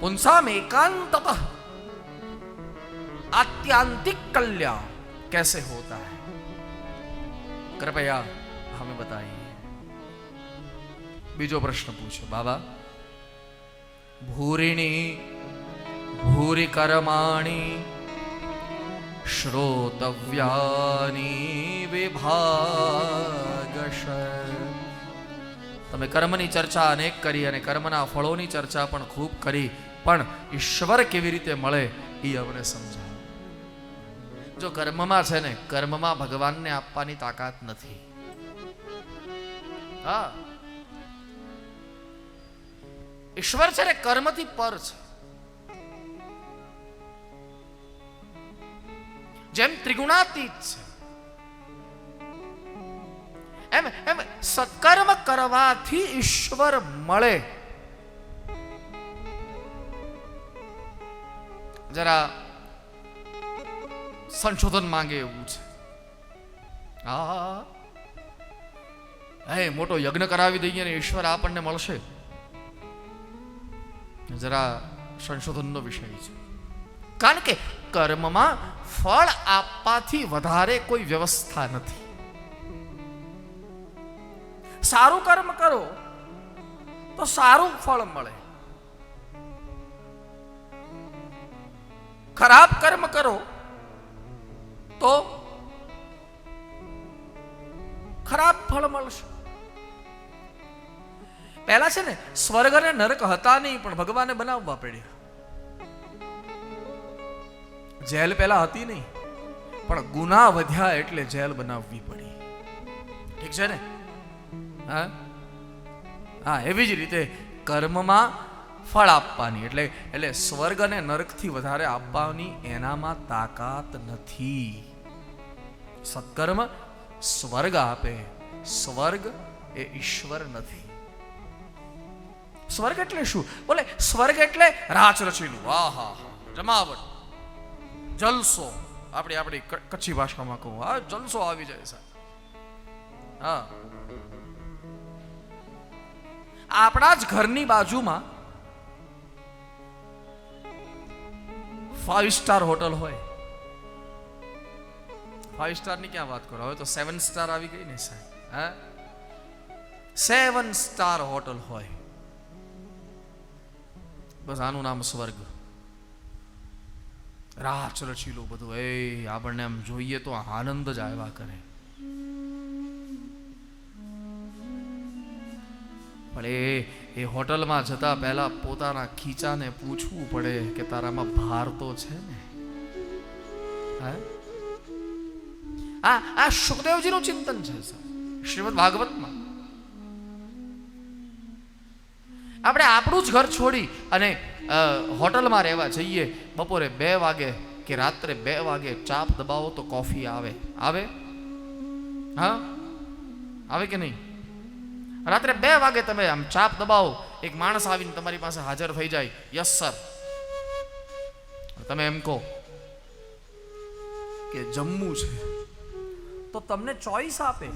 पुंसाम एकांतत आत्यांतिक कल्याण कैसे होता है कृपया हमें बताइए બીજો પ્રશ્ન પૂછો બાબા ભૂરિણી ભૂરી કર્માણી શ્રોતવ્યાની વિભાગશ તમે કર્મની ચર્ચા અનેક કરી અને કર્મના ફળોની ચર્ચા પણ ખૂબ કરી પણ ઈશ્વર કેવી રીતે મળે એ અમને સમજાવો. જો કર્મમાં છે ને, કર્મમાં ભગવાનને આપવાની તાકાત નથી. હા. ઈશ્વર છે ને કર્મથી પર છે. જેમ ત્રિગુણાતીત છે. એમ એમ સત્કર્મ કરવાથી ઈશ્વર મળે. જરા સંશોધન માંગે એવું છે. હા હે, મોટો યજ્ઞ કરાવી દઈએ ને ઈશ્વર આપણને મળશે. જરા સંશોધનનો વિષય છે. કારણ કે કર્મમાં ફળ આપવાથી વધારે કોઈ વ્યવસ્થા નથી. સારું કર્મ કરો, તો સારું ફળ મળે. ખરાબ કર્મ કરો, તો ખરાબ ફળ મળશે. પહેલા છે ને, સ્વર્ગ અને નરક હતા નહીં, પણ ભગવાને બનાવવા પડ્યા. જેલ પહેલા હતી નહીં, પણ ગુના વધ્યા એટલે જેલ બનાવવી પડી. ઠીક છે ને? હા? હા, એવી જ રીતે કર્મમાં ફળ આપવાની. એટલે એટલે સ્વર્ગ અને નરકથી વધારે આપવાની એનામાં તાકાત નથી. સત્કર્મ સ્વર્ગ આપે. સ્વર્ગ એ ઈશ્વર નથી. સ્વર્ગ એટલે શું? બોલે, સ્વર્ગ એટલે રાચ રચેલું. વાહ હા જમાવટ. જલસો. આપણી આપણી કચ્છી ભાષામાં કહું. હા, જલસો આવી જાય સાહેબ. હા. આપણા જ ઘરની બાજુમાં ફાઈવ સ્ટાર હોટલ હોય. ફાઈવ સ્ટારની ક્યાં વાત કરો? હવે તો સેવન સ્ટાર આવી ગઈ ને સાહેબ, હા? સેવન સ્ટાર હોટલ હોય. બસ આનું નામ સ્વર્ગ. રાચ રચીલું બધું. એ આપણને આમ જોઈએ તો આનંદ જ આવ્યા કરે. પણ એ એ હોટલમાં જતા પહેલા પોતાના ખીચાને પૂછવું પડે કે તારામાં ભાર તો છે ને? હા? આ આ સુખદેવજીનું ચિંતન છે, સર. શ્રીમદ ભાગવતમાં. આપણે આપણું જ ઘર છોડી અને હોટલમાં રહેવા જઈએ. બપોરે બે વાગે કે રાત્રે બે વાગે ચાપ દબાવો તો કોફી આવે. આવે? હા? આવે કે નહીં? રાત્રે બે વાગે તમે આમ ચાપ દબાવો, એક માણસ આવીને તમારી પાસે હાજર થઈ જાય. યસ સર તમે એમ કહો કે જમવું છે, તો તમને ચોઈસ આપે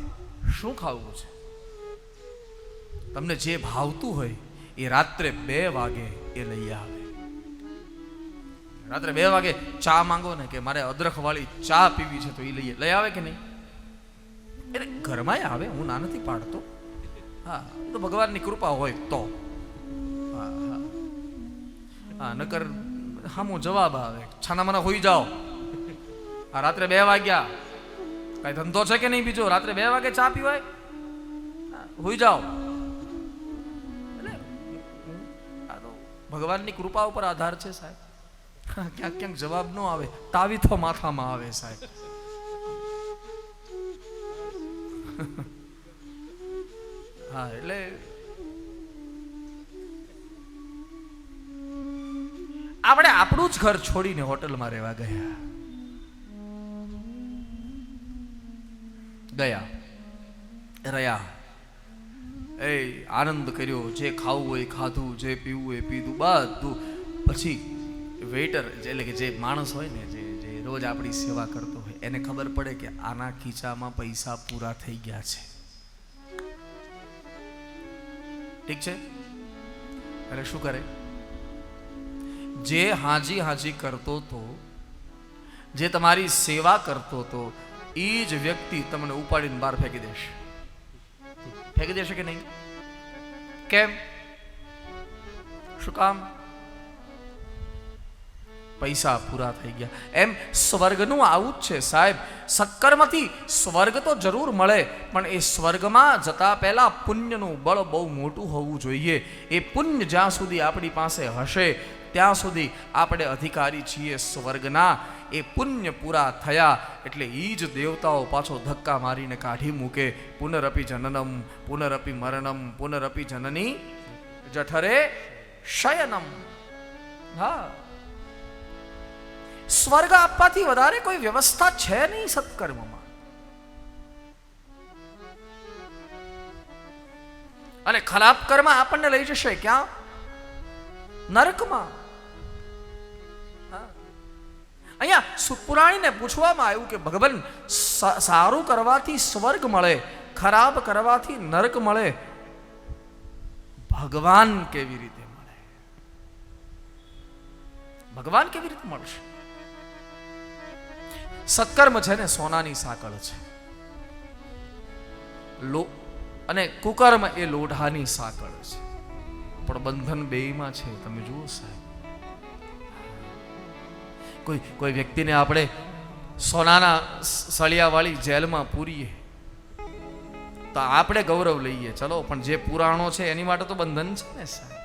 શું ખાવું છે? તમને જે ભાવતું હોય એ રાત્રે બે વાગે એ લઈ આવે. રાત્રે બે વાગે ચા માંગો ને કે મારે અદરખ વાળી ચા પીવી છે તો એ લઈ લઈ આવે કે નહીં? એટલે ઘરમાંય આવે, હું ના નથી પાડતો. હા, તો ભગવાનની કૃપા હોય તો. હા હા. હા, નકર હામો જવાબ આવે. છાનામાના હોઈ જાઓ. આ રાત્રે બે વાગ્યા. કઈ ધંધો છે કે નહીં બીજો? રાત્રે બે વાગે ચા પીવાય? હોઈ જાઓ. ભગવાનની કૃપા ઉપર આધાર છે સાહેબ. ક્યાંક ક્યાંક જવાબ ન આવે. તાવીથો માથામાં આવે સાહેબ. હા, એટલે આપણે આપણું જ ઘર છોડીને હોટલમાં રહેવા ગયા. ગયા. રહ્યા. એ આનંદ કર્યો, જે ખાવું હોય ખાધું, જે પીવું એ પીધું, બધું. પછી વેઇટર એટલે કે જે માણસ હોય ને, જે જે રોજ આપણી સેવા કરતો હોય, એને ખબર પડે કે આના ખીચામાં પૈસા પૂરા થઈ ગયા છે. ઠીક છે? એટલે શું કરે? જે હાજી હાજી કરતો તો, જે તમારી સેવા કરતો તો એ જ વ્યક્તિ તમને ઉપાડીને બહાર ફેંકી દેશે. ફેંકી દેશે કે નહીં? કેમ? શું કામ? પૈસા પૂરા થઈ ગયા. એમ સ્વર્ગનું આવું જ છે સાહેબ. સક્કરમાંથી સ્વર્ગ તો જરૂર મળે, પણ એ સ્વર્ગમાં જતા પહેલાં પુણ્યનું બળ બહુ મોટું હોવું જોઈએ. એ પુણ્ય જ્યાં સુધી આપણી પાસે હશે, ત્યાં સુધી આપણે અધિકારી છીએ સ્વર્ગના. એ પુણ્ય પૂરા થયા, એટલે એ જ દેવતાઓ પાછો ધક્કા મારીને કાઢી મૂકે. પુનરપી જનનમ, પુનરપી મરણમ, પુનરપી જનની જઠરે શયનમ. હા. સ્વર્ગ આપવાથી વધારે કોઈ વ્યવસ્થા છે નહીં સત્કર્મમાં. અને ખરાબ કર્મ આપણને લઈ જશે ક્યાં? નરકમાં. અહીંયા સુપુરાણીને પૂછવામાં આવ્યું કે, ભગવાન સારું કરવાથી સ્વર્ગ મળે, ખરાબ કરવાથી નરક મળે. ભગવાન કેવી રીતે મળે? ભગવાન કેવી રીતે મળશે? સત્કર્મ છે ને સોનાની સાંકળ છે. લો, અને કુકર્મ એ લોઢાની સાંકળ છે. પણ બંધન બેયમાં છે, તમે જુઓ સાહેબ. કોઈ કોઈ વ્યક્તિને આપણે સોનાના સળિયાવાળી જેલમાં પૂરીએ, તો આપણે ગૌરવ લઈએ. ચલો, પણ જે પુરાણો છે, એની માટે તો બંધન છે ને સાહેબ.